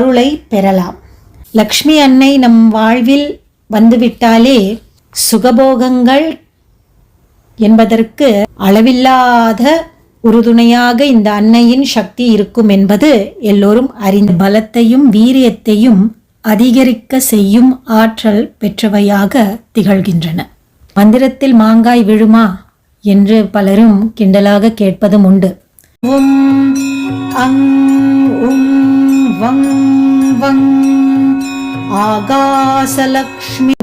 அருளை பெறலாம். லக்ஷ்மி அன்னை நம் வாழ்வில் வந்துவிட்டாலே சுகபோகங்கள் என்பதற்கு அளவில்லாத உறுதுணையாக இந்த அன்னையின் சக்தி இருக்கும் என்பது எல்லோரும் அறிந்த பலத்தையும் வீரியத்தையும் அதிகரிக்க செய்யும் ஆற்றல் பெற்றவையாக திகழ்கின்றன. மந்திரத்தில் மாங்காய் விழுமா என்று பலரும் கிண்டலாக கேட்பதும் உண்டு. உம் அங் உம் வங் வங் ஆகாசலக்ஷ்மி.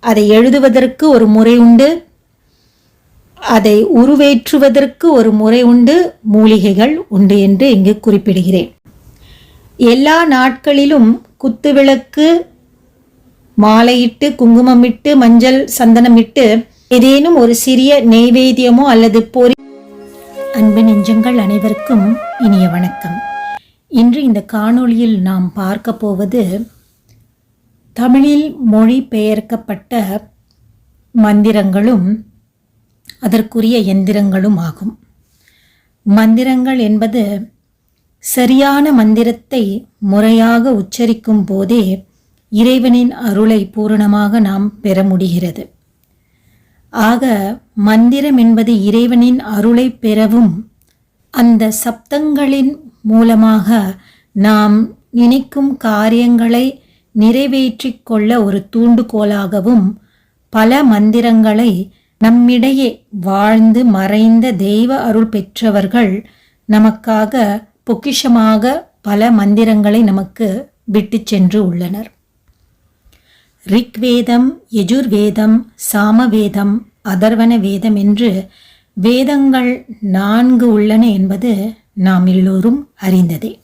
அதை எழுதுவதற்கு ஒரு முறை உண்டு. அதை உருவேற்றுவதற்கு ஒரு முறை உண்டு. மூலிகைகள் உண்டு என்று இங்கு குறிப்பிடுகிறேன். எல்லா நாட்களிலும் குத்துவிளக்கு மாலையிட்டு குங்குமமிட்டு மஞ்சள் சந்தனமிட்டு ஏதேனும் ஒரு சிறிய நெய்வேத்தியமோ அல்லது பொறி அன்பு நெஞ்சங்கள் அனைவருக்கும் இனிய வணக்கம். இன்று இந்த காணொளியில் நாம் பார்க்க போவது தமிழில் மொழிபெயர்க்கப்பட்ட மந்திரங்களும் அதற்குரிய எந்திரங்களும் ஆகும். மந்திரங்கள் என்பது சரியான மந்திரத்தை முறையாக உச்சரிக்கும் போதே இறைவனின் அருளை பூரணமாக நாம் பெற முடிகிறது. ஆக மந்திரம் என்பது இறைவனின் அருளை பெறவும் அந்த சப்தங்களின் மூலமாக நாம் நினைக்கும் காரியங்களை நிறைவேற்றிக் கொள்ள ஒரு தூண்டுகோலாகவும் பல மந்திரங்களை நம்மிடையே வாழ்ந்து மறைந்த தெய்வ அருள் பெற்றவர்கள் நமக்காக பொக்கிஷமாக பல மந்திரங்களை நமக்கு விட்டு சென்று உள்ளனர். ரிக்வேதம் யஜுர்வேதம் சாமவேதம் அதர்வன வேதம் என்று வேதங்கள் நான்கு உள்ளன என்பது நாம் எல்லோரும் அறிந்ததே.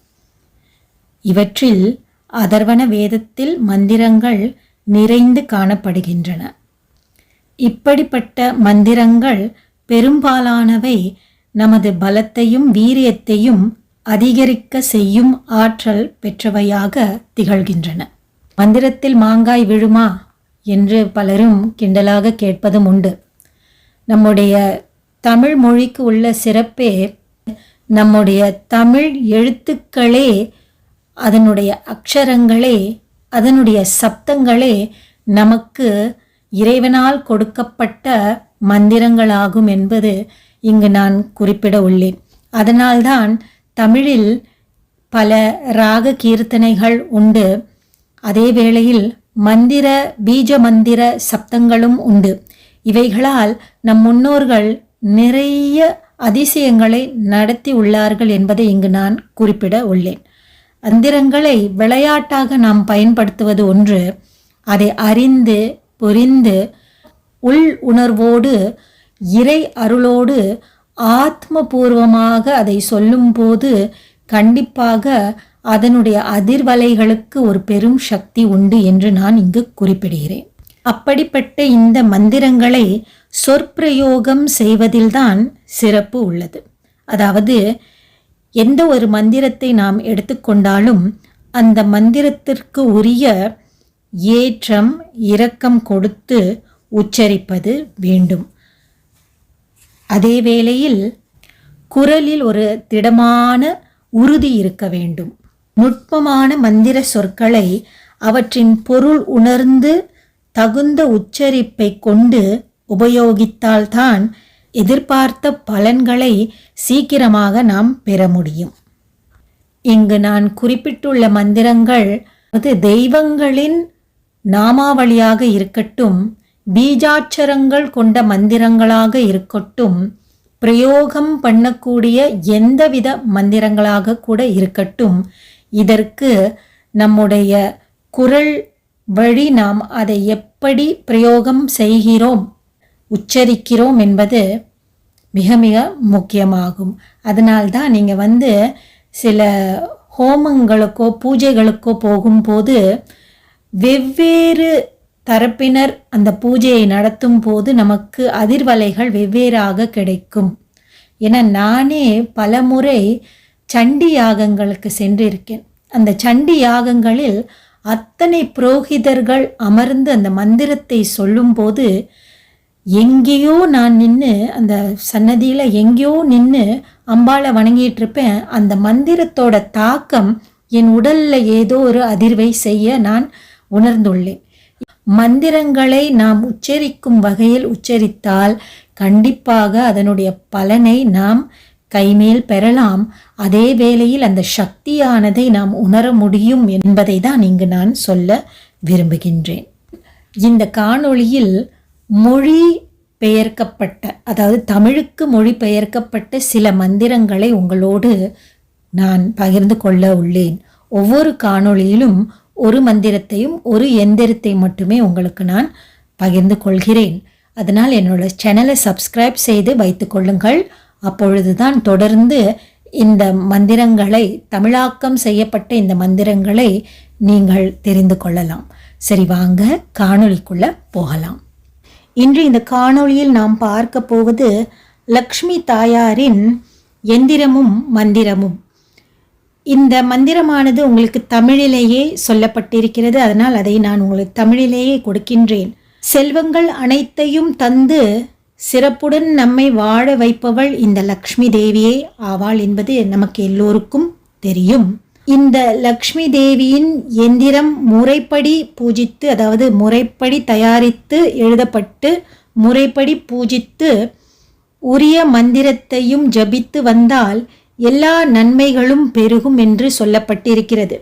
இவற்றில் அதர்வன வேதத்தில் மந்திரங்கள் நிறைந்து காணப்படுகின்றன. இப்படிப்பட்ட மந்திரங்கள் பெரும்பாலானவை நமது பலத்தையும் வீரியத்தையும் அதிகரிக்க செய்யும் ஆற்றல் பெற்றவையாக திகழ்கின்றன. மந்திரத்தில் மாங்காய் விழுமா என்று பலரும் கிண்டலாக கேட்பதும் உண்டு. நம்முடைய தமிழ் மொழிக்கு உள்ள சிறப்பே நம்முடைய தமிழ் எழுத்துக்களே அதனுடைய அக்ஷரங்களே அதனுடைய சப்தங்களே நமக்கு இறைவனால் கொடுக்கப்பட்ட மந்திரங்களாகும் என்பது இங்கு நான் குறிப்பிட உள்ளேன். அதனால்தான் தமிழில் பல ராக கீர்த்தனைகள் உண்டு. அதே வேளையில் மந்திர பீஜ மந்திர சப்தங்களும் உண்டு. இவைகளால் நம் முன்னோர்கள் நிறைய அதிசயங்களை நடத்தி உள்ளார்கள் என்பதை இங்கு நான் குறிப்பிட உள்ளேன். அந்திரங்களை விளையாட்டாக நாம் பயன்படுத்துவது ஒன்று அதை அறிந்து புரிந்து உள் உணர்வோடு இறை அருளோடு ஆத்மபூர்வமாக அதை சொல்லும்போது கண்டிப்பாக அதனுடைய அதிர்வலைகளுக்கு ஒரு பெரும் சக்தி உண்டு என்று நான் இங்கு குறிப்பிடுகிறேன். அப்படிப்பட்ட இந்த மந்திரங்களை சொற்பிரயோகம் செய்வதில்தான் சிறப்பு உள்ளது. அதாவது எந்த ஒரு மந்திரத்தை நாம் எடுத்துக்கொண்டாலும் அந்த மந்திரத்திற்கு உரிய ஏற்றம் இரக்கம் கொடுத்து உச்சரிப்பது வேண்டும். அதே வேளையில் குரலில் ஒரு திடமான உறுதி இருக்க வேண்டும். நுட்பமான மந்திர சொற்களை அவற்றின் பொருள் உணர்ந்து தகுந்த உச்சரிப்பை கொண்டு உபயோகித்தால்தான் எதிர்பார்த்த பலன்களை சீக்கிரமாக நாம் பெற முடியும். இங்கு நான் குறிப்பிட்டுள்ள மந்திரங்கள் அது தெய்வங்களின் நாமாவளியாக இருக்கட்டும் பீஜாட்சரங்கள் கொண்ட மந்திரங்களாக இருக்கட்டும் பிரயோகம் பண்ணக்கூடிய எந்தவித மந்திரங்களாக கூட இருக்கட்டும் இதற்கு நம்முடைய குரல் வழி நாம் அதை எப்படி பிரயோகம் செய்கிறோம் உச்சரிக்கிறோம் என்பது மிக மிக முக்கியமாகும். அதனால்தான் நீங்கள் வந்து சில ஹோமங்களுக்கோ பூஜைகளுக்கோ போகும்போது வெவ்வேறு தரப்பினர் அந்த பூஜையை நடத்தும் போது நமக்கு அதிர்வலைகள் வெவ்வேறாக கிடைக்கும். என நானே பலமுறை சண்டி யாகங்களுக்கு சென்றிருக்கேன். அந்த சண்டி யாகங்களில் அத்தனை புரோகிதர்கள் அமர்ந்து அந்த மந்திரத்தை சொல்லும்போது எங்கேயோ நான் நின்று அந்த சன்னதியில் எங்கேயோ நின்று அம்பாளை வணங்கிட்டு இருப்பேன் அந்த மந்திரத்தோட தாக்கம் என் உடலில் ஏதோ ஒரு அதிர்வை செய்ய நான் உணர்ந்துள்ளேன். மந்திரங்களை நாம் உச்சரிக்கும் வகையில் உச்சரித்தால் கண்டிப்பாக அதனுடைய பலனை நாம் கைமேல் பெறலாம். அதே வேளையில் அந்த சக்தியானதை நாம் உணர முடியும் என்பதை தான் இங்கு நான் சொல்ல விரும்புகின்றேன். இந்த காணொளியில் மொழி பெயர்க்கப்பட்ட அதாவது தமிழுக்கு மொழி பெயர்க்கப்பட்ட சில மந்திரங்களை உங்களோடு நான் பகிர்ந்து கொள்ள உள்ளேன். ஒவ்வொரு காணொளியிலும் ஒரு மந்திரத்தையும் ஒரு எந்திரத்தை மட்டுமே உங்களுக்கு நான் பகிர்ந்து கொள்கிறேன். அதனால் என்னோட சேனலை சப்ஸ்கிரைப் செய்து வைத்து கொள்ளுங்கள். அப்பொழுதுதான் தொடர்ந்து இந்த மந்திரங்களை தமிழாக்கம் செய்யப்பட்ட இந்த மந்திரங்களை நீங்கள் தெரிந்து கொள்ளலாம். சரி வாங்க காணொளிக்குள்ள போகலாம். இன்று இந்த காணொளியில் நாம் பார்க்க போவது லக்ஷ்மி தாயாரின் எந்திரமும் மந்திரமும். இந்த மந்திரமானது உங்களுக்கு தமிழிலேயே சொல்லப்பட்டிருக்கிறது. அதனால் அதை நான் உங்களுக்கு தமிழிலேயே கொடுக்கின்றேன். செல்வங்கள் அனைத்தையும் தந்து சிறப்புடன் நம்மை வாழ வைப்பவள் இந்த லக்ஷ்மி தேவியே ஆவாள் என்பது நமக்கு எல்லோருக்கும் தெரியும். இந்த லக்ஷ்மி தேவியின் எந்திரம் முறைப்படி பூஜித்து அதாவது முறைப்படி தயாரித்து எழுதப்பட்டு முறைப்படி பூஜித்து உரிய மந்திரத்தையும் ஜபித்து வந்தால் எல்லா நன்மைகளும் பெருகும் என்று சொல்லப்பட்டிருக்கிறது.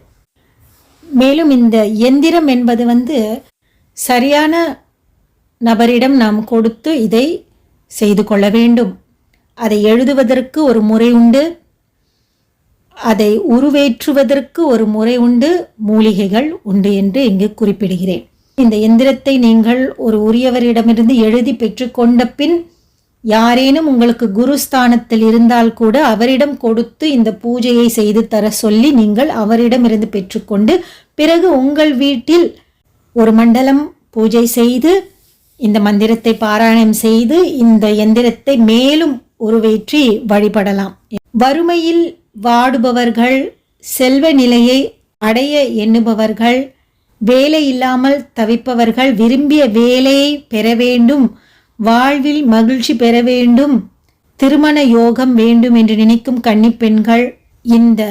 மேலும் இந்த எந்திரம் என்பது வந்து சரியான நபரிடம் நாம் கொடுத்து இதை செய்து கொள்ள வேண்டும். அதை எழுதுவதற்கு ஒரு முறை உண்டு. அதை உருவேற்றுவதற்கு ஒரு முறை உண்டு. மூலிகைகள் உண்டு என்று இங்கு குறிப்பிடுகிறேன். இந்த எந்திரத்தை நீங்கள் ஒரு உரியவரிடமிருந்து எழுதி பெற்றுக்கொண்ட பின் யாரேனும் உங்களுக்கு குருஸ்தானத்தில் இருந்தால் கூட அவரிடம் கொடுத்து இந்த பூஜையை செய்து தர சொல்லி நீங்கள் அவரிடமிருந்து பெற்றுக்கொண்டு பிறகு உங்கள் வீட்டில் ஒரு மண்டலம் பூஜை செய்து இந்த மந்திரத்தை பாராயணம் செய்து இந்த எந்திரத்தை மேலும் உருவேற்றி வழிபடலாம். வறுமையில் வாடுபவர்கள் செல்வ நிலையை அடைய எண்ணுபவர்கள் வேலை இல்லாமல் தவிப்பவர்கள் விரும்பிய வேலையை பெற வேண்டும் வாழ்வில் மகிழ்ச்சி பெற வேண்டும் திருமண யோகம் வேண்டும் என்று நினைக்கும் கன்னிப்பெண்கள் இந்த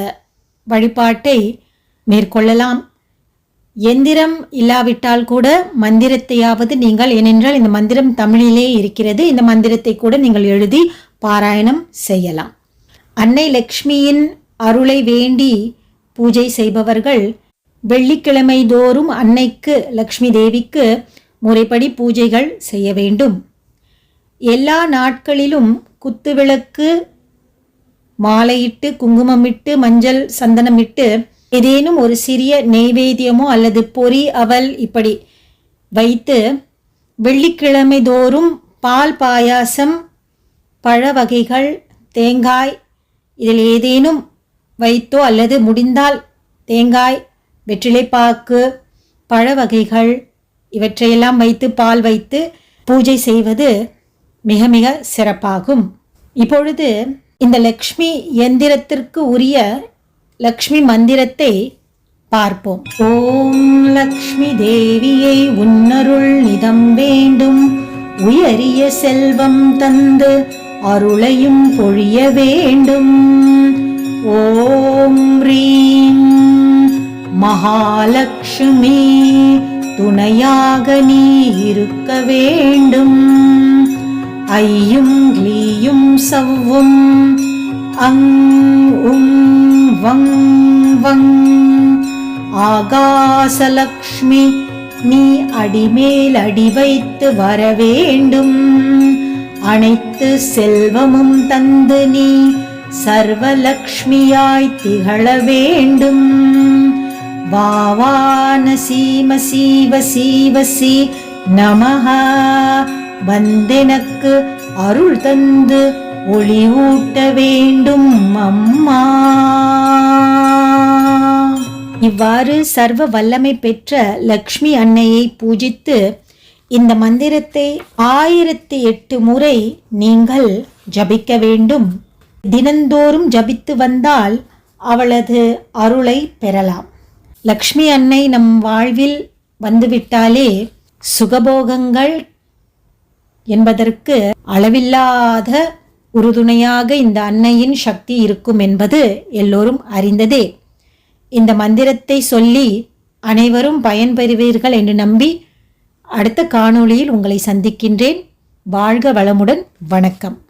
வழிபாட்டை மேற்கொள்ளலாம். எந்திரம் இல்லாவிட்டால் கூட மந்திரத்தையாவது நீங்கள் ஏனென்றால் இந்த மந்திரம் தமிழிலே இருக்கிறது. இந்த மந்திரத்தை கூட நீங்கள் எழுதி பாராயணம் செய்யலாம். அன்னை லக்ஷ்மியின் அருளை வேண்டி பூஜை செய்பவர்கள் வெள்ளிக்கிழமை தோறும் அன்னைக்கு லக்ஷ்மி தேவிக்கு முறைப்படி பூஜைகள் செய்ய வேண்டும். எல்லா நாட்களிலும் குத்துவிளக்கு மாலையிட்டு குங்குமமிட்டு மஞ்சள் சந்தனமிட்டு ஏதேனும் ஒரு சிறிய நெய்வேத்தியமோ அல்லது பொறி அவல் இப்படி வைத்து வெள்ளிக்கிழமை தோறும் பால் பாயாசம் பழ வகைகள் தேங்காய் இதில் ஏதேனும் வைத்தோ அல்லது முடிந்தால் தேங்காய் வெற்றிலைப்பாக்கு பழ வகைகள் இவற்றையெல்லாம் வைத்து பால் வைத்து பூஜை செய்வது மிக மிக சிறப்பாகும். இப்பொழுது இந்த லக்ஷ்மி எந்திரத்திற்கு உரிய லக்ஷ்மி மந்திரத்தை பார்ப்போம். ஓம் லக்ஷ்மி தேவியை உன்னருள் நிதம் வேண்டும். உயரிய செல்வம் தந்து அருளையும் பொழிய வேண்டும். ஓம் ரீம் மகாலட்சுமி துணையாக நீ இருக்க வேண்டும். ஐயும் கிளீயும் சவ்வும் அங் உம் வங் வங் ஆகாசலக்ஷ்மி நீ அடிமேல் அடி வைத்து வர வேண்டும் அனைத்து செல்வமும் தந்து நீ சர்வலக்ஷ்மியாய் திகழ வேண்டும். வாவான சீம சீவ வந்தெனக்கு அருள் தந்து ஒளி ஊட்ட வேண்டும் அம்மா. இவ்வாறு சர்வ வல்லமை பெற்ற லக்ஷ்மி அன்னையை பூஜித்து இந்த மந்திரத்தை ஆயிரத்தி எட்டு முறை நீங்கள் ஜபிக்க வேண்டும். தினந்தோறும் ஜபித்து வந்தால் அவளது அருளை பெறலாம். லக்ஷ்மி அன்னை நம் வாழ்வில் வந்துவிட்டாலே சுகபோகங்கள் என்பதற்கு அளவில்லாத உறுதுணையாக இந்த அன்னையின் சக்தி இருக்கும் என்பது எல்லோரும் அறிந்ததே. இந்த மந்திரத்தை சொல்லி அனைவரும் பயன்பெறுவீர்கள் என்று நம்பி அடுத்த காணொளியில் உங்களை சந்திக்கின்றேன். வாழ்க வளமுடன். வணக்கம்.